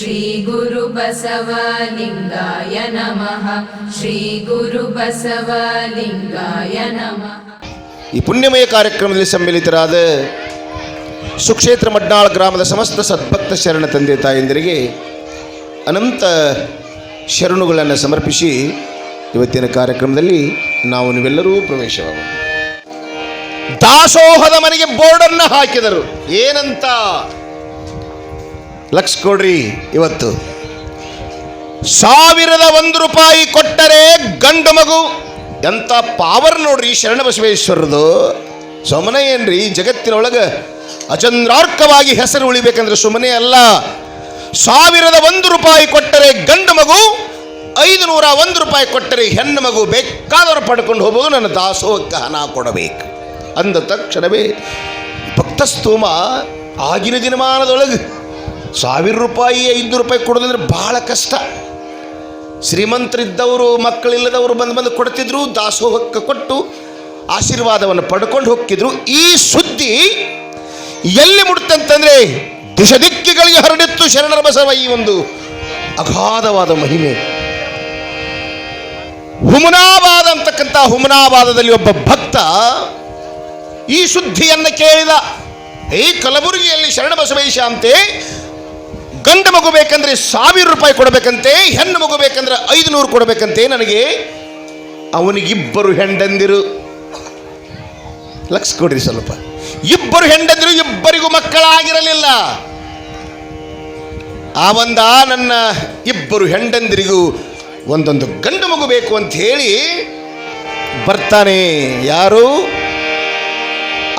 श्रीगुरुबसवलिङ्गाय नमः श्रीगुरुबसवलिङ्गाय नमः ಈ ಪುಣ್ಯಮಯ ಕಾರ್ಯಕ್ರಮದಲ್ಲಿ ಸಮ್ಮಿಲಿತರಾದ ಸುಕ್ಷೇತ್ರ ಮಡ್ನಾಳ್ ಗ್ರಾಮದ ಸಮಸ್ತ ಸದ್ಭಕ್ತ ಶರಣ ತಂದೆ ತಾಯಂದಿರಿಗೆ ಅನಂತ ಶರಣುಗಳನ್ನು ಸಮರ್ಪಿಸಿ ಇವತ್ತಿನ ಕಾರ್ಯಕ್ರಮದಲ್ಲಿ ನಾವು ನೀವೆಲ್ಲರೂ ಪ್ರವೇಶವಾಗೋಣ ದಾಸೋಹದ ಮನೆಗೆ ಬೋರ್ಡನ್ನು ಹಾಕಿದರು ಏನಂತ ಲಕ್ಷ ಕೊಡ್ರಿ ಇವತ್ತು. ಸಾವಿರದ ಒಂದು ರೂಪಾಯಿ ಕೊಟ್ಟರೆ ಗಂಡು ಮಗು, ಎಂಥ ಪಾವರ್ ನೋಡ್ರಿ ಶರಣ ಬಸವೇಶ್ವರದು. ಸುಮ್ಮನೆ ಏನ್ರಿ, ಜಗತ್ತಿನೊಳಗೆ ಅಚಂದ್ರಾರ್ಕವಾಗಿ ಹೆಸರು ಉಳಿಬೇಕಂದ್ರೆ ಸುಮ್ಮನೆ ಅಲ್ಲ. ಸಾವಿರದ ಒಂದು ರೂಪಾಯಿ ಕೊಟ್ಟರೆ ಗಂಡು ಮಗು ಐದು ನೂರ ಒಂದು ರೂಪಾಯಿ ಕೊಟ್ಟರೆ ಹೆಣ್ಣು ಮಗು ಬೇಕಾದವರು ಪಡ್ಕೊಂಡು ಹೋಗೋದು ನನ್ನ ದಾಸೋಹಕ್ಕೆ ಹಣ ಕೊಡಬೇಕು. ಅಂದ ತಕ್ಷಣವೇ ಭಕ್ತಸ್ತೋಮ ಆಗಿನ ದಿನಮಾನದೊಳಗೆ ಸಾವಿರ ರೂಪಾಯಿ ಐನೂರು ರೂಪಾಯಿ ಕೊಡೋದಂದ್ರೆ ಬಹಳ ಕಷ್ಟ. ಶ್ರೀಮಂತರಿದ್ದವರು, ಮಕ್ಕಳಿಲ್ಲದವರು ಬಂದು ಬಂದು ಕೊಡ್ತಿದ್ರು, ದಾಸೋಹಕ್ಕೆ ಕೊಟ್ಟು ಆಶೀರ್ವಾದವನ್ನು ಪಡ್ಕೊಂಡು ಹೋಗ್ತಿದ್ರು. ಈ ಸುದ್ದಿ ಎಲ್ಲಿ ಮುಟ್ತಂತಂದರೆ ದಿಶ ದಿಕ್ಕಿಗಳಿಗೆ ಹರಡಿತ್ತು ಶರಣರ ಬಸವ ಈ ಒಂದು ಅಗಾಧವಾದ ಮಹಿಮೆ. ಹುಮನಾಬಾದ ಅಂತಕ್ಕಂಥ ಹುಮನಾಬಾದದಲ್ಲಿ ಒಬ್ಬ ಭಕ್ತ ಈ ಸುದ್ದಿಯನ್ನು ಕೇಳಿದ ಈ ಕಲಬುರಗಿಯಲ್ಲಿ ಶರಣ ಬಸವೇಶ ಅಂತೆ ಗಂಡು ಮಗು ಬೇಕಂದ್ರೆ ಸಾವಿರ ರೂಪಾಯಿ ಕೊಡಬೇಕಂತೆ, ಹೆಣ್ಣು ಮಗು ಬೇಕಂದ್ರೆ ಐದು ನೂರು ಕೊಡಬೇಕಂತೆ, ನನಗೆ ಅವನಿಗಿಬ್ಬರು ಹೆಂಡಂದಿರು. ಲಕ್ಷ ಕೊಡ್ರಿ ಸ್ವಲ್ಪ. ಇಬ್ಬರು ಹೆಂಡಂದಿರು, ಇಬ್ಬರಿಗೂ ಮಕ್ಕಳಾಗಿರಲಿಲ್ಲ. ಆ ಒಂದ ನನ್ನ ಇಬ್ಬರು ಹೆಂಡಂದಿರಿಗೂ ಒಂದೊಂದು ಗಂಡು ಮಗು ಬೇಕು ಅಂತ ಹೇಳಿ ಬರ್ತಾನೆ. ಯಾರು?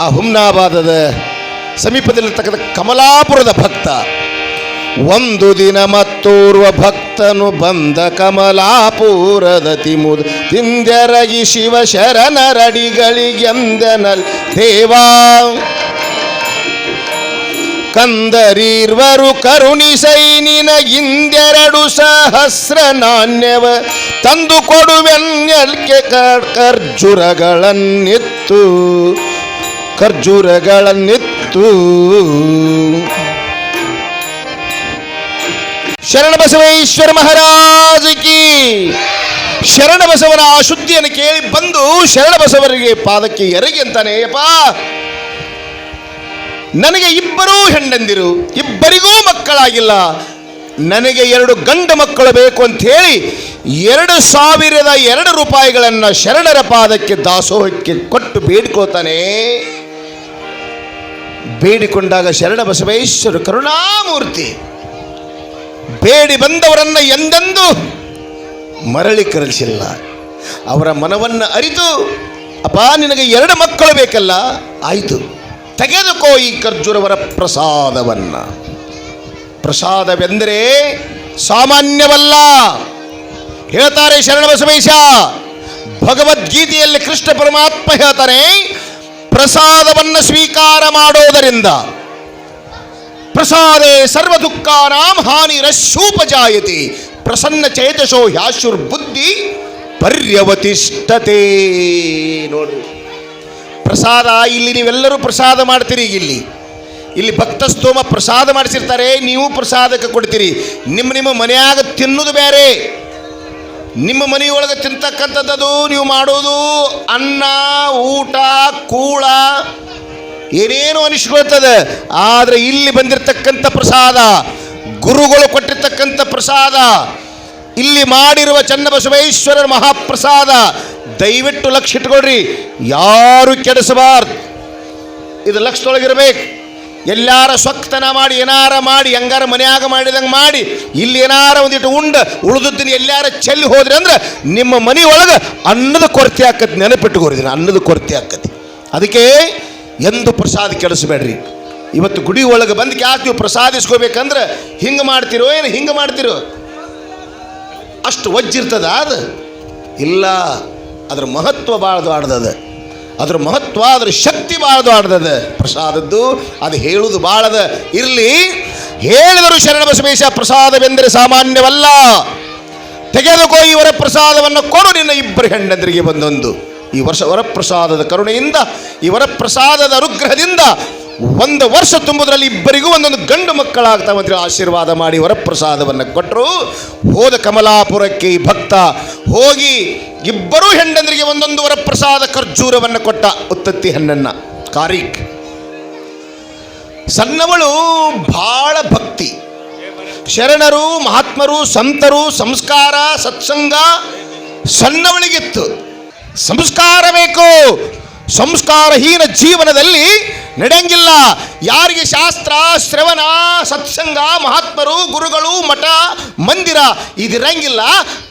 ಆ ಹುಮ್ನಾಬಾದದ ಸಮೀಪದಲ್ಲಿರ್ತಕ್ಕಂಥ ಕಮಲಾಪುರದ ಭಕ್ತ. ಒಂದು ದಿನ ಮತ್ತೋರ್ವ ಭಕ್ತನು ಬಂದ ಕಮಲಾಪುರದ ತಿಮುದ. ತಿಂದೆರಗಿ ಶಿವ ಶರಣರಡಿಗಳಿಗೆಂದನಲ್, ದೇವಾ, ಕಂದರೀರ್ವರು ಕರುಣಿಸೈ ನಿನಗಿಂದೆರಡು ಸಹಸ್ರ ನಾಣ್ಯವ. ತಂದು ಕೊಡುವೆನ್ಯಲ್ಕೆ ಖರ್ಜುರಗಳನ್ನಿತ್ತು, ಖರ್ಜೂರಗಳನ್ನಿತ್ತು. ಶರಣ ಬಸವೇಶ್ವರ ಮಹಾರಾಜ ಕಿ. ಶರಣ ಬಸವನ ಆ ಶುದ್ಧಿಯನ್ನು ಕೇಳಿ ಬಂದು ಶರಣ ಬಸವರಿಗೆ ಪಾದಕ್ಕೆ ಎರಗಿ ಅಂತಾನೆ ಅಪ್ಪ ನನಗೆ ಇಬ್ಬರೂ ಹೆಂಡಂದಿರು, ಇಬ್ಬರಿಗೂ ಮಕ್ಕಳಾಗಿಲ್ಲ. ನನಗೆ ಎರಡು ಗಂಡು ಮಕ್ಕಳು ಬೇಕು ಅಂತ ಹೇಳಿ ಎರಡು ಸಾವಿರದ ಎರಡು ರೂಪಾಯಿಗಳನ್ನು ಶರಣರ ಪಾದಕ್ಕೆ ದಾಸೋಹಕ್ಕೆ ಕೊಟ್ಟು ಬೇಡಿಕೋತಾನೆ ಬೇಡಿಕೊಂಡಾಗ ಶರಣ ಬಸವೇಶ್ವರ ಕರುಣಾಮೂರ್ತಿ ಬೇಡಿ ಬಂದವರನ್ನು ಎಂದೆಂದೂ ಮರಳಿ ಕರೆಸಿಲ್ಲ ಅವರ ಮನವನ್ನು ಅರಿತು ಅಪ್ಪ ನಿನಗೆ ಎರಡು ಮಕ್ಕಳು ಬೇಕಲ್ಲ? ಆಯಿತು. ತೆಗೆದುಕೋ ಈ ಖರ್ಜೂರವರ ಪ್ರಸಾದವನ್ನು. ಪ್ರಸಾದವೆಂದರೆ ಸಾಮಾನ್ಯವಲ್ಲ. ಹೇಳ್ತಾರೆ ಶರಣ ಬಸವೇಶ. ಭಗವದ್ಗೀತೆಯಲ್ಲಿ ಕೃಷ್ಣ ಪರಮಾತ್ಮ ಹೇಳ್ತಾರೆ, ಪ್ರಸಾದವನ್ನು ಸ್ವೀಕಾರ ಮಾಡೋದರಿಂದ ಪ್ರಸಾದೇ ಸರ್ವ ದುಃಖಾನಾಂ ಹಾನಿರಶೂಪಜಾಯತಿ ಪ್ರಸನ್ನ ಚೇತಸೋ ಯಾಶುರ್ ಬುದ್ಧಿ ಪರ್ಯವತಿಷ್ಠತೆ. ನೋಡ್ರಿ ಪ್ರಸಾದ, ಇಲ್ಲಿ ನೀವೆಲ್ಲರೂ ಪ್ರಸಾದ ಮಾಡ್ತೀರಿ ಇಲ್ಲಿ. ಇಲ್ಲಿ ಇಲ್ಲಿ ಭಕ್ತಸ್ತೋಮ ಪ್ರಸಾದ ಮಾಡಿಸಿರ್ತಾರೆ, ನೀವು ಪ್ರಸಾದಕ್ಕೆ ಕೊಡ್ತೀರಿ. ನಿಮ್ಮ ನಿಮ್ಮ ಮನೆಯಾಗ ತಿನ್ನೋದು ಬೇರೆ. ನಿಮ್ಮ ಮನೆಯೊಳಗೆ ತಿಂತಕ್ಕಂಥದ್ದು ನೀವು ಮಾಡೋದು ಅನ್ನ, ಊಟ, ಕೂಳ ಏನೇನು ಅನಿಸ್ಕೊಳ್ತದೆ ಆದರೆ ಇಲ್ಲಿ ಬಂದಿರತಕ್ಕಂಥ ಪ್ರಸಾದ, ಗುರುಗಳು ಕೊಟ್ಟಿರ್ತಕ್ಕಂಥ ಪ್ರಸಾದ, ಇಲ್ಲಿ ಮಾಡಿರುವ ಚನ್ನಬಸವೇಶ್ವರರ ಮಹಾಪ್ರಸಾದ, ದಯವಿಟ್ಟು ಲಕ್ಷ ಇಟ್ಕೊಳ್ರಿ. ಯಾರು ಕೆಡಿಸಬಾರ್ದು. ಇದು ಲಕ್ಷದೊಳಗಿರ್ಬೇಕು. ಎಲ್ಲಾರ ಸ್ವಕ್ತನ ಮಾಡಿ, ಏನಾರ ಮಾಡಿ, ಹೆಂಗಾರ ಮನೆಯಾಗ ಮಾಡಿದಂಗೆ ಮಾಡಿ, ಇಲ್ಲಿ ಏನಾರ ಒಂದಿಟ್ಟು ಉಂಡ ಉಳಿದಿನ ಎಲ್ಲಾರ ಚೆಲ್ಲಿ ಹೋದ್ರಿ ಅಂದ್ರೆ ನಿಮ್ಮ ಮನೆಯೊಳಗೆ ಅನ್ನದ ಕೊರತೆ ಆಕತಿ ನೆನಪಿಟ್ಟುಕೋರಿದ್ದೀನಿ ಅನ್ನದ ಕೊರತೆ ಆಕತಿ. ಅದಕ್ಕೆ ಎಂದು ಪ್ರಸಾದ ಕೆಡಿಸ್ಬೇಡ್ರಿ. ಇವತ್ತು ಗುಡಿ ಒಳಗೆ ಬಂದು ನೀವು ಪ್ರಸಾದಿಸ್ಕೋಬೇಕಂದ್ರೆ ಹಿಂಗೆ ಮಾಡ್ತಿರೋ ಏನು ಹಿಂಗೆ ಮಾಡ್ತಿರೋ? ಅಷ್ಟು ವಜ್ಜಿರ್ತದ ಅದು? ಇಲ್ಲ, ಅದ್ರ ಮಹತ್ವ ಭಾಳ ದೊಡ್ಡದದ. ಅದ್ರ ಮಹತ್ವ, ಅದ್ರ ಶಕ್ತಿ ಭಾಳ ದೊಡ್ಡದದ. ಪ್ರಸಾದದ್ದು ಅದು ಹೇಳುವುದು ಭಾಳದ. ಇರಲಿ, ಹೇಳಿದರು ಶರಣ ಬಸವೇಶ, ಪ್ರಸಾದವೆಂದರೆ ಸಾಮಾನ್ಯವಲ್ಲ. ತೆಗೆದುಕೋ ಇವರ ಪ್ರಸಾದವನ್ನು ಕೊಡು ನಿನ್ನ ಇಬ್ಬರು ಹೆಂಡದರಿಗೆ ಬಂದೊಂದು. ಈ ವರ್ಷ ವರಪ್ರಸಾದದ ಕರುಣೆಯಿಂದ, ಈ ವರಪ್ರಸಾದದ ಅನುಗ್ರಹದಿಂದ ಒಂದು ವರ್ಷ ತುಂಬುದರಲ್ಲಿ ಇಬ್ಬರಿಗೂ ಒಂದೊಂದು ಗಂಡು ಮಕ್ಕಳಾಗ್ತಾವಂದ್ರೆ ಆಶೀರ್ವಾದ ಮಾಡಿ ವರಪ್ರಸಾದವನ್ನು ಕೊಟ್ಟರು ಹೋದ ಕಮಲಾಪುರಕ್ಕೆ ಈ ಭಕ್ತ ಹೋಗಿ ಇಬ್ಬರೂ ಹೆಂಡಂದರಿಗೆ ಒಂದೊಂದು ವರಪ್ರಸಾದ ಖರ್ಜೂರವನ್ನು ಕೊಟ್ಟ ಉತ್ತತ್ತಿ ಹೆಣ್ಣನ್ನ, ಕಾರಿಕ್. ಸಣ್ಣವಳು ಬಹಳ ಭಕ್ತಿ. ಶರಣರು, ಮಹಾತ್ಮರು, ಸಂತರು, ಸಂಸ್ಕಾರ, ಸತ್ಸಂಗ ಸಣ್ಣವಳಿಗಿತ್ತು. ಸಂಸ್ಕಾರ ಬೇಕು. ಸಂಸ್ಕಾರಹೀನ ಜೀವನದಲ್ಲಿ ನಡೆಯಂಗಿಲ್ಲ. ಯಾರಿಗೆ ಶಾಸ್ತ್ರ, ಶ್ರವಣ, ಸತ್ಸಂಗ, ಮಹಾತ್ಮರು, ಗುರುಗಳು, ಮಠ, ಮಂದಿರ ಇದಿರಂಗಿಲ್ಲ,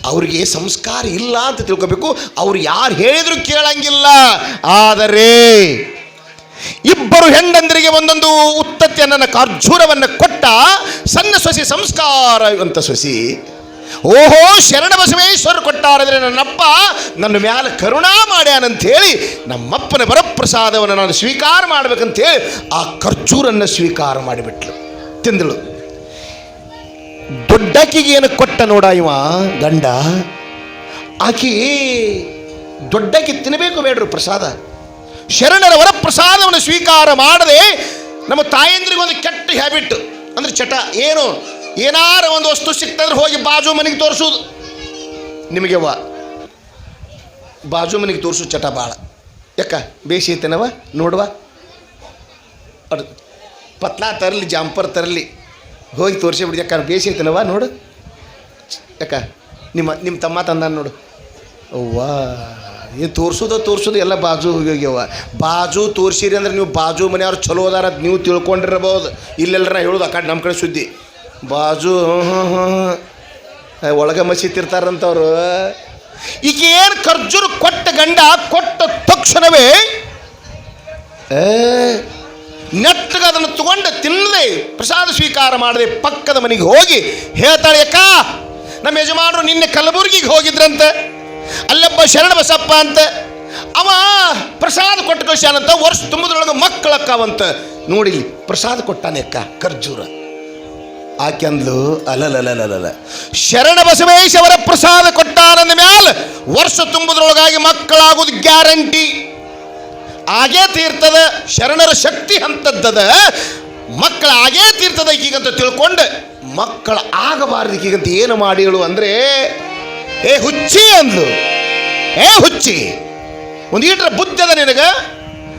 ಅವರಿಗೆ ಸಂಸ್ಕಾರ ಇಲ್ಲ ಅಂತ ತಿಳ್ಕೋಬೇಕು. ಅವ್ರು ಯಾರು ಹೇಳಿದ್ರು ಕೇಳಂಗಿಲ್ಲ. ಆದರೆ ಇಬ್ಬರು ಹೆಂಡಂದರಿಗೆ ಒಂದೊಂದು ಉತ್ತತ್ತಿಯನ್ನು ಖರ್ಜೂರವನ್ನು ಕೊಟ್ಟ ಸಣ್ಣ ಸೊಸಿ ಸಂಸ್ಕಾರ ಅಂತ ಸೊಸಿ ಓಹೋ, ಶರಣ ಬಸವೇಶ್ವರ ಕೊಟ್ಟಾರದ್ರೆ ನನ್ನಪ್ಪ, ನನ್ನ ಮ್ಯಾಲ ಕರುಣಾ ಮಾಡ್ಯಾನಂತ ಹೇಳಿ ನಮ್ಮಪ್ಪನ ವರಪ್ರಸಾದವನ್ನು ನಾನು ಸ್ವೀಕಾರ ಮಾಡ್ಬೇಕಂತೇಳಿ ಆ ಖರ್ಜೂರನ್ನು ಸ್ವೀಕಾರ ಮಾಡಿಬಿಟ್ಲು. ತಿಂದಳು ದೊಡ್ಡಕ್ಕಿಗೆ ಏನು ಕೊಟ್ಟ ನೋಡ ಇವ, ಗಂಡ? ಆಕಿ ದೊಡ್ಡಕ್ಕೆ ತಿನ್ನಬೇಕು ಬೇಡ್ರು ಪ್ರಸಾದ. ಶರಣರ ವರಪ್ರಸಾದವನ್ನು ಸ್ವೀಕಾರ ಮಾಡದೆ ನಮ್ಮ ತಾಯಂದ್ರಿಗೆ ಒಂದು ಕೆಟ್ಟ ಹ್ಯಾಬಿಟ್ ಅಂದ್ರೆ ಚಟ, ಏನು? ಏನಾರ ಒಂದು ವಸ್ತು ಸಿಕ್ತಂದ್ರೆ ಹೋಗಿ ಬಾಜು ಮನೆಗೆ ತೋರಿಸೋದು. ನಿಮಗೆ ವಾ ಬಾಜು ಮನೆಗೆ ತೋರಿಸೋ ಚಟ ಭಾಳ ಯಾಕ? ಬೇಸಿ ಐತೆನವ ನೋಡುವ. ಅದು ಪತ್ಲಾ ತರಲಿ, ಜಾಂಪರ್ ತರಲಿ, ಹೋಗಿ ತೋರಿಸಿ ಬಿಡಿ. ಯಾಕ ಬೇಸಿ ಐತೆನವ ನೋಡು. ಯಾಕ? ನಿಮ್ಮ ನಿಮ್ಮ ತಮ್ಮ ತಂದ ನೋಡು. ಅವ್ವಾ ಏನು ತೋರಿಸೋದು ತೋರಿಸೋದು ಎಲ್ಲ ಬಾಜು ಹೋಗ್ಯವ ಬಾಜು ತೋರಿಸಿರಿ ಅಂದ್ರೆ ನೀವು ಬಾಜು ಮನೆಯವ್ರು ಚಲೋ ಅದಾರ ನೀವು ತಿಳ್ಕೊಂಡಿರ್ಬೋದು ಇಲ್ಲೆಲ್ಲರ ಹೇಳೋದು ಆ ಕಡೆ ನಮ್ಮ ಕಡೆ ಸುದ್ದಿ. ಬಾಜು ಒಳಗೆ ಮಸೀತಿರ್ತಾರಂತವ್ರು ಈಗ ಏನು ಖರ್ಜೂರು ಕೊಟ್ಟ ಗಂಡ ಕೊಟ್ಟ ತಕ್ಷಣವೇ ನೆಟ್ಟಗ ಅದನ್ನು ತಗೊಂಡು ತಿನ್ನದೆ, ಪ್ರಸಾದ ಸ್ವೀಕಾರ ಮಾಡದೆ ಪಕ್ಕದ ಮನೆಗೆ ಹೋಗಿ ಹೇಳ್ತಾಳೆ, ಅಕ್ಕ, ನಮ್ಮ ಯಜಮಾನರು ನಿನ್ನೆ ಕಲಬುರ್ಗಿಗೆ ಹೋಗಿದ್ರಂತೆ. ಅಲ್ಲೊಬ್ಬ ಶರಣ ಬಸಪ್ಪ ಅಂತ. ಅವ ಪ್ರಸಾದ ಕೊಟ್ಟು ಕಳಿಸ್ಯಾನಂತ, ವರ್ಷ ತುಂಬುದ್ರೊಳಗೆ ಮಕ್ಕಳಕ್ಕವಂತ. ನೋಡಿ, ಪ್ರಸಾದ ಕೊಟ್ಟಾನೆ ಅಕ್ಕ, ಖರ್ಜೂರ. ಆಕೆ ಅಂದ್ಲು ಅಲಲಲಲಲ. ಶರಣ ಬಸವೇಶ್ವರ ಪ್ರಸಾದ ಕೊಟ್ಟಾನಂದ ಮ್ಯಾಲ ವರ್ಷ ತುಂಬುದ್ರೊಳಗಾಗಿ ಮಕ್ಕಳಾಗೋದು ಗ್ಯಾರಂಟಿ. ಆಗೇ ತೀರ್ತದ ಶರಣರ ಶಕ್ತಿ ಅಂತದ್ದದ ಮಕ್ಕಳ ಆಗೇ ತೀರ್ತದ ಈಗಂತ ತಿಳ್ಕೊಂಡು, ಮಕ್ಕಳ ಆಗಬಾರದು ಈಗಂತ ಏನು ಮಾಡಿ ಹೇಳು ಅಂದ್ರೆ, ಏ ಹುಚ್ಚಿ ಅಂದ್ಲು. ಏ ಹುಚ್ಚಿ, ಒಂದು ಈಟ್ರ ಬುದ್ಧಿ ಅದ ನಿನಗ?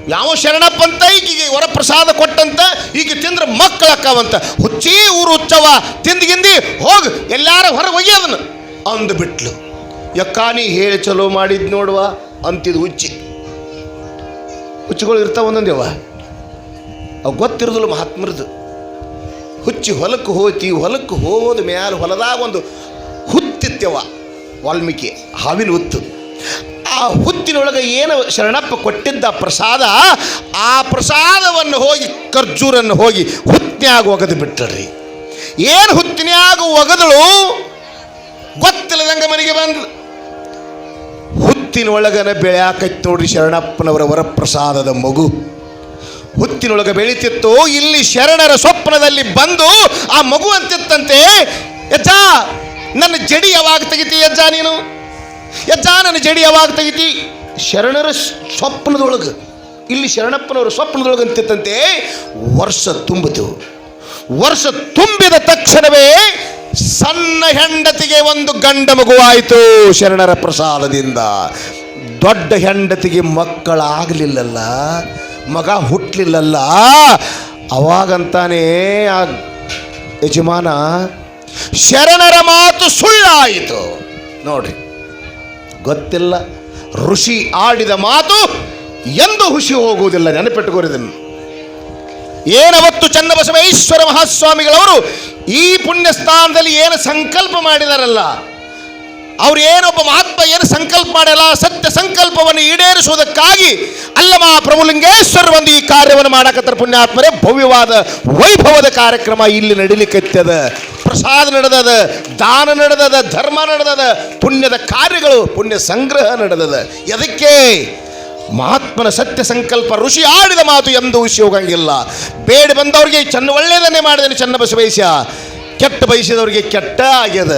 ಯಾವ ಶರಣಪ್ಪ ಅಂತ ಈಗಿಗೆ ವರಪ್ರಸಾದ ಕೊಟ್ಟಂತ, ಈಗ ತಿಂದ್ರೆ ಮಕ್ಕಳಕ್ಕವಂತ ಹುಚ್ಚಿ ಊರು ಹುಚ್ಚವ ತಿಂದ್ಗಿಂದಿ ಹೋಗಿ, ಎಲ್ಲಾರ ಹೊರಗೆ ಹೋಗಿ ಅದನ್ನು. ಅಂದು ಬಿಟ್ಲು. ಯಕ್ಕಾನಿ ಹೇಳಿ ಚಲೋ ಮಾಡಿದ್ ನೋಡುವ, ಅಂತಿದ್ ಹುಚ್ಚಿ. ಹುಚ್ಚುಗಳು ಇರ್ತಾವ ಒಂದೊಂದೇವ ಅವು ಗೊತ್ತಿರೋದಿಲ್ಲ ಮಹಾತ್ಮರದು. ಹುಚ್ಚಿ ಹೊಲಕ್ಕೆ ಹೋಯ್ತಿ ಹೊಲಕ್ಕೆ ಹೋದ ಮ್ಯಾಲ ಹೊಲದಾಗ ಒಂದು ಹುತ್ತಿತ್ತೆವ ವಾಲ್ಮೀಕಿ ಹಾವಿನ ಹುತ್ತು. ಆ ಹುತ್ತಿನೊಳಗೆ ಏನು ಶರಣಪ್ಪ ಕೊಟ್ಟಿದ್ದ ಪ್ರಸಾದ, ಆ ಪ್ರಸಾದವನ್ನು ಹೋಗಿ ಖರ್ಜೂರನ್ನು ಹೋಗಿ ಹುತ್ತಿನಾಗ ಒಗದು ಬಿಟ್ಟಳ್ರಿ. ಏನು ಹುತ್ತಿನಾಗ ಒಗದಳು? ಗೊತ್ತಿಲ್ಲದಂಗ ಮನೆಗೆ ಬಂದ್ಲು ಹುತ್ತಿನೊಳಗನ ಬೆಳ್ಯಾಕೈತ್ ನೋಡ್ರಿ ಶರಣಪ್ಪನವರ ವರಪ್ರಸಾದದ ಮಗು. ಹುತ್ತಿನೊಳಗೆ ಬೆಳೀತಿತ್ತು, ಇಲ್ಲಿ ಶರಣರ ಸ್ವಪ್ನದಲ್ಲಿ ಬಂದು ಆ ಮಗು ಅಂತಿತ್ತಂತೆ, ಯಜ್ಜ, ನನ್ನ ಜಡಿ ಯಾವಾಗ ತೆಗಿತೀಯ ಯಜ್ಜ ನೀನು? ಯಜ್ಜ ನನ್ನ ಜಡಿ ಯಾವಾಗ ತೆಗಿತಿ? ಶರಣರ ಸ್ವಪ್ನದೊಳಗೆ. ಇಲ್ಲಿ ಶರಣಪ್ಪನವರ ಸ್ವಪ್ನದೊಳಗೆ ಅಂತಿತ್ತಂತೆ, ವರ್ಷ ತುಂಬಿತು. ವರ್ಷ ತುಂಬಿದ ತಕ್ಷಣವೇ ಸಣ್ಣ ಹೆಂಡತಿಗೆ ಒಂದು ಗಂಡ ಮಗುವಾಯಿತು ಶರಣರ ಪ್ರಸಾದದಿಂದ. ದೊಡ್ಡ ಹೆಂಡತಿಗೆ ಮಕ್ಕಳಾಗಲಿಲ್ಲಲ್ಲ, ಮಗ ಹುಟ್ಟಲಿಲ್ಲಲ್ಲ ಅವಾಗಂತಾನೆ ಆ ಯಜಮಾನ, ಶರಣರ ಮಾತು ಸುಳ್ಳಾಯಿತು. ನೋಡ್ರಿ. ಗೊತ್ತಿಲ್ಲ. ಋಷಿ ಆಡಿದ ಮಾತು ಎಂದು ಹುಸಿ ಹೋಗುವುದಿಲ್ಲ. ನೆನಪಿಟ್ಟುಕೋರಿದನ್ನು. ಏನವತ್ತು ಚನ್ನಬಸವೇಶ್ವರ ಮಹಾಸ್ವಾಮಿಗಳವರು ಈ ಪುಣ್ಯ ಸ್ಥಾನದಲ್ಲಿ ಏನು ಸಂಕಲ್ಪ ಮಾಡಿದಾರಲ್ಲ? ಅವ್ರು ಏನೊಬ್ಬ ಮಹಾತ್ಮ ಏನು ಸಂಕಲ್ಪ ಮಾಡಲ್ಲ? ಸತ್ಯ ಸಂಕಲ್ಪವನ್ನು ಈಡೇರಿಸುವುದಕ್ಕಾಗಿ ಅಲ್ಲಮ ಪ್ರಭುಲಿಂಗೇಶ್ವರ ಒಂದು ಈ ಕಾರ್ಯವನ್ನು ಮಾಡಕತ್ತರ ಪುಣ್ಯಾತ್ಮರೇ. ಭವ್ಯವಾದ ವೈಭವದ ಕಾರ್ಯಕ್ರಮ ಇಲ್ಲಿ ನಡಿಲಿಕ್ಕತ್ತದ ಪ್ರಸಾದ ನಡೆದದ, ದಾನ ನಡೆದದ, ಧರ್ಮ ನಡೆದದ, ಪುಣ್ಯದ ಕಾರ್ಯಗಳು, ಪುಣ್ಯ ಸಂಗ್ರಹ ನಡೆದದ. ಎದಕ್ಕೆ? ಮಹಾತ್ಮನ ಸತ್ಯ ಸಂಕಲ್ಪ ಋಷಿ ಆಡಿದ ಮಾತು ಎಂದು ಹೋಗಂಗಿಲ್ಲ ಬೇಡಿ ಬಂದವ್ರಿಗೆ ಚೆನ್ನ ಒಳ್ಳೆಯದನ್ನೇ ಮಾಡಿದನು ಚೆನ್ನ ಬಯಸ್ಯ ಕೆಟ್ಟ ಬಯಸಿದವ್ರಿಗೆ ಕೆಟ್ಟ ಆಗ್ಯದ.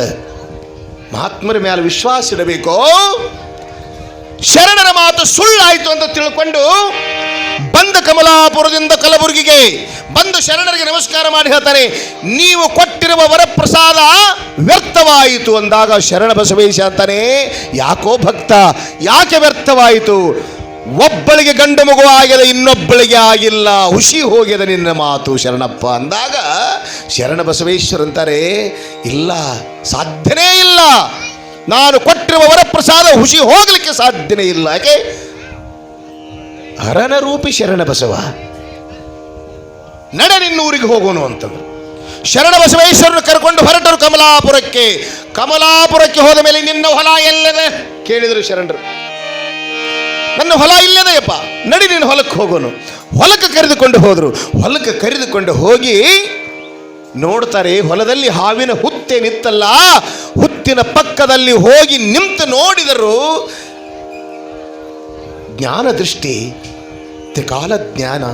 ಮಹಾತ್ಮರ ಮೇಲೆ ವಿಶ್ವಾಸ ಇಡಬೇಕು. ಶರಣರ ಮಾತು ಸುಳ್ಳಾಯಿತು ಅಂತ ತಿಳ್ಕೊಂಡು ಬಂದ ಕಮಲಾಪುರದಿಂದ ಕಲಬುರಗಿಗೆ ಬಂದು ಶರಣರಿಗೆ ನಮಸ್ಕಾರ ಮಾಡಿ ಹೇಳ್ತಾನೆ, ನೀವು ಕೊಟ್ಟಿರುವ ವರಪ್ರಸಾದ ವ್ಯರ್ಥವಾಯಿತು ಅಂದಾಗ ಶರಣ ಬಸವೇಶ ಅಂತಾನೆ, ಯಾಕೋ ಭಕ್ತ, ಯಾಕೆ ವ್ಯರ್ಥವಾಯಿತು? ಒಬ್ಬಳಿಗೆ ಗಂಡು ಮಗು ಆಗಿದೆ ಇನ್ನೊಬ್ಬಳಿಗೆ ಆಗಿಲ್ಲ, ಹುಷಿ ಹೋಗಿದೆ ನಿನ್ನ ಮಾತು ಶರಣಪ್ಪ ಅಂದಾಗ ಶರಣ ಬಸವೇಶ್ವರ ಅಂತಾರೆ, ಇಲ್ಲ, ಸಾಧ್ಯನೇ ಇಲ್ಲ. ನಾನು ಕೊಟ್ಟಿರುವ ವರಪ್ರಸಾದ ಹುಷಿ ಹೋಗಲಿಕ್ಕೆ ಸಾಧ್ಯನೇ ಇಲ್ಲ. ಯಾಕೆ? ಹರನ ರೂಪಿ ಶರಣ ಬಸವ. ನಡೆ ನಿನ್ನ ಊರಿಗೆ ಹೋಗೋನು ಅಂತಂದ್ರು. ಶರಣ ಬಸವೇಶ್ವರನು ಕರ್ಕೊಂಡು ಹೊರಟರು ಕಮಲಾಪುರಕ್ಕೆ. ಕಮಲಾಪುರಕ್ಕೆ ಹೋದ ಮೇಲೆ ನಿನ್ನ ಹೊಲ ಎಲ್ಲದೆ? ಕೇಳಿದರು ಶರಣರು. ನನ್ನ ಹೊಲ ಇಲ್ಲದೆಯಪ್ಪ, ನಡಿ ನಿನ್ನ ಹೊಲಕ್ಕೆ ಹೋಗೋನು. ಹೊಲಕ್ಕೆ ಕರೆದುಕೊಂಡು ಹೋದರು. ಹೊಲಕ್ಕೆ ಕರೆದುಕೊಂಡು ಹೋಗಿ ನೋಡ್ತಾರೆ, ಹೊಲದಲ್ಲಿ ಹಾವಿನ ಹುತ್ತೆ ನಿತ್ತಲ್ಲ. ಹುತ್ತಿನ ಪಕ್ಕದಲ್ಲಿ ಹೋಗಿ ನಿಂತು ನೋಡಿದರು. ಜ್ಞಾನ ದೃಷ್ಟಿ ತ್ರಿಕಾಲ ಜ್ಞಾನ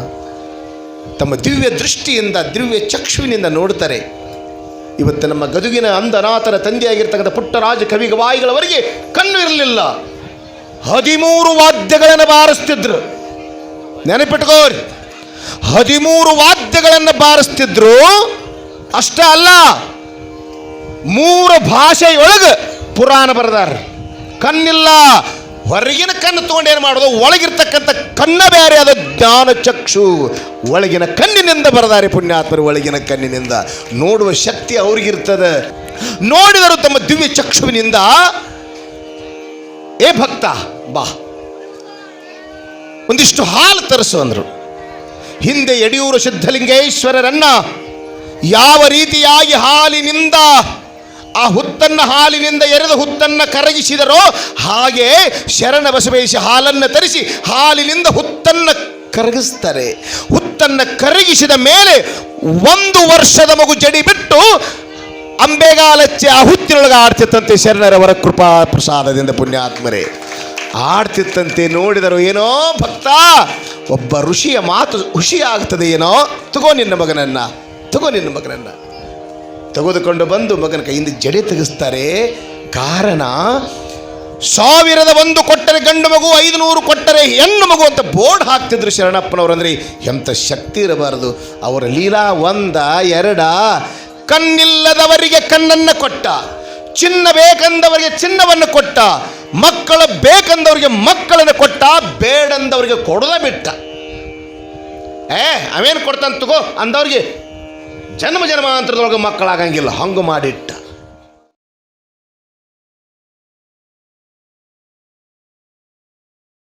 ತಮ್ಮ ದಿವ್ಯ ದೃಷ್ಟಿಯಿಂದ, ದಿವ್ಯ ಚಕ್ಷುವಿನಿಂದ ನೋಡ್ತಾರೆ ಇವತ್ತು ನಮ್ಮ ಗದುಗಿನ ಅಂಧನಾಥನ ತಂದೆಯಾಗಿರ್ತಕ್ಕಂಥ ಪುಟ್ಟರಾಜ ಕವಿಗವಾಯಿಗಳವರಿಗೆ ಕಣ್ಣು ಇರಲಿಲ್ಲ ಹದಿಮೂರು ವಾದ್ಯಗಳನ್ನು ಬಾರಿಸ್ತಿದ್ರು. ನೆನಪಿಟ್ಕೋರಿ. ಹದಿಮೂರು ವಾದ್ಯಗಳನ್ನು ಬಾರಿಸ್ತಿದ್ರು. ಅಷ್ಟೇ ಅಲ್ಲ, ಮೂರು ಭಾಷೆಯೊಳಗೆ ಪುರಾಣ ಬರೆದಾರ ಕಣ್ಣಿಲ್ಲ ಹೊರಗಿನ ಕಣ್ಣು ತಗೊಂಡು ಏನು ಮಾಡೋದು? ಒಳಗಿರ್ತಕ್ಕಂಥ ಕಣ್ಣ ಬೇರೆ ಅದು. ಜ್ಞಾನ ಚಕ್ಷು. ಒಳಗಿನ ಕಣ್ಣಿನಿಂದ ಬರದಾರೆ ಪುಣ್ಯಾತ್ಮರು ಒಳಗಿನ ಕಣ್ಣಿನಿಂದ. ನೋಡುವ ಶಕ್ತಿ ಅವ್ರಿಗಿರ್ತದೆ. ನೋಡಿದರು ತಮ್ಮ ದಿವ್ಯ ಚಕ್ಷುವಿನಿಂದ, ಏ ಭಕ್ತ, ಬಾ. ಒಂದಿಷ್ಟು ಹಾಲು ತರಿಸು, ಅಂದರು. ಹಿಂದೆ ಯಡಿಯೂರು ಸಿದ್ಧಲಿಂಗೇಶ್ವರರನ್ನ ಯಾವ ರೀತಿಯಾಗಿ ಹಾಲಿನಿಂದ ಆ ಹುತ್ತನ್ನ ಹಾಲಿನಿಂದ ಎರೆದ ಹುತ್ತನ್ನ ಕರಗಿಸಿದರೋ ಹಾಗೆ ಶರಣ ಬಸವೇಶ ಹಾಲನ್ನು ತರಿಸಿ ಹಾಲಿನಿಂದ ಹುತ್ತನ್ನ ಕರಗಿಸ್ತಾರೆ. ಹುತ್ತನ್ನ ಕರಗಿಸಿದ ಮೇಲೆ ಒಂದು ವರ್ಷದ ಮಗು ಜಡಿ ಬಿಟ್ಟು ಅಂಬೆಗಾಲಚ್ಚೆ ಆ ಹುತ್ತಿನೊಳಗೆ ಆಡ್ತಿತ್ತಂತೆ ಶರಣರವರ ಕೃಪಾ ಪ್ರಸಾದದಿಂದ ಪುಣ್ಯಾತ್ಮರೇ. ಆಡ್ತಿತ್ತಂತೆ ನೋಡಿದರು ಏನೋ ಭಕ್ತ, ಒಬ್ಬ ಋಷಿಯ ಮಾತು ಖುಷಿ ಆಗ್ತದೆ ಏನೋ. ತಗೋ ನಿನ್ನ ಮಗನನ್ನ, ತಗೋ ನಿನ್ನ ಮಗನನ್ನ. ತೆಗೆದುಕೊಂಡು ಬಂದು ಮಗನ ಕೈಯಿಂದ ಜಡೆ ತೆಗೆಸ್ತಾರೆ. ಕಾರಣ, ಸಾವಿರದ ಒಂದು ಕೊಟ್ಟರೆ ಗಂಡು ಮಗು ಐದು ನೂರು ಕೊಟ್ಟರೆ ಹೆಣ್ಣು ಮಗು ಅಂತ ಬೋರ್ಡ್ ಹಾಕ್ತಿದ್ರು ಶರಣಪ್ಪನವರು ಅಂದರೆ ಎಂಥ ಶಕ್ತಿ ಇರಬಾರದು. ಅವರ ಲೀಲಾ ಒಂದ, ಎರಡ, ಕಣ್ಣಿಲ್ಲದವರಿಗೆ ಕಣ್ಣನ್ನು ಕೊಟ್ಟ, ಚಿನ್ನ ಬೇಕಂದವರಿಗೆ ಚಿನ್ನವನ್ನು ಕೊಟ್ಟ, ಮಕ್ಕಳು ಬೇಕಂದವರಿಗೆ ಮಕ್ಕಳನ್ನು ಕೊಟ್ಟ, ಬೇಡಂದವರಿಗೆ ಕೊಡದ ಬಿಟ್ಟ. ಏ, ಅವೇನು ಕೊಡ್ತಾನೆ ತಗೋ ಅಂದವ್ರಿಗೆ ಜನ್ಮ ಜನ್ಮಾಂತರದೊಳಗೆ ಮಕ್ಕಳಾಗಂಗಿಲ್ಲ ಹಂಗೆ ಮಾಡಿಟ್ಟ.